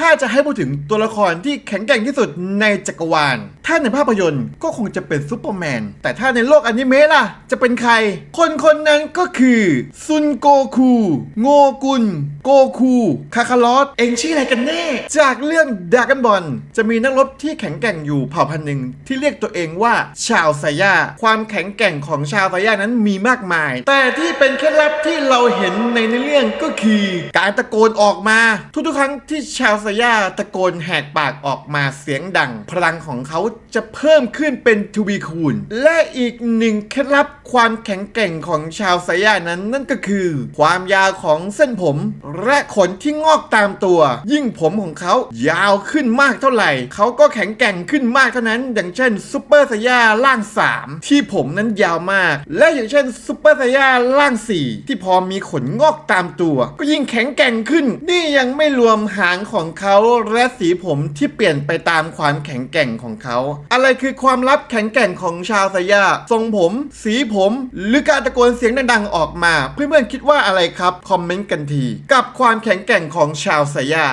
ถ้าจะให้พูดถึงตัวละครที่แข็งแกร่งที่สุดในจักรวาล ถ้าในภาพยนตร์ก็คงจะเป็นซูเปอร์แมน แต่ถ้าในโลกอนิเมะล่ะ จะเป็นใคร คนคนนั้นก็คือซุนโกคู โงกุลโกคู คาคาลอส เองชื่ออะไรกันแน่ จากเรื่องดากอนบอลจะมีนักรบที่แข็งแกร่งอยู่เผ่าพันธุ์หนึ่งที่เรียกตัวเองว่าชาวไซย่า ความแข็งแกร่งของชาวไซย่านั้นมีมากมาย แต่ที่เป็นเคล็ดลับที่เราเห็นในเรื่องก็คือ การตะโกนออกมา ทุกๆครั้งที่ชาวไซยาตะโกนแหกปากออกมาเสียงดัง พลังของเขาจะเพิ่มขึ้นเป็นทวีคูณ และอีกหนึ่งเคล็ดลับความแข็งแกร่งของชาวไซยานั้นนั่นก็คือ ความยาวของเส้นผม และขนที่งอกตามตัว ยิ่งผมของเขายาวขึ้นมากเท่าไหร่ เขาก็แข็งแกร่งขึ้นมากเท่านั้น อย่างเช่นซูเปอร์ไซยาล่าง 3 ที่ผมนั้นยาวมาก และอย่างเช่นซูเปอร์ไซยาล่าง 4 ที่พอมีขนงอกตามตัว ก็ยิ่งแข็งแกร่งขึ้น นี่ยังไม่รวมหางของเขาและสีผมที่เปลี่ยนไปตามความแข็งแกร่งของเขา อะไรคือความลับแข็งแกร่งของชาวสยาทรงผม สีผม หรือการตะโกนเสียงดังๆออกมา เพื่อนๆคิดว่าอะไรครับ คอมเมนต์กันที กับความแข็งแกร่งของชาวสยา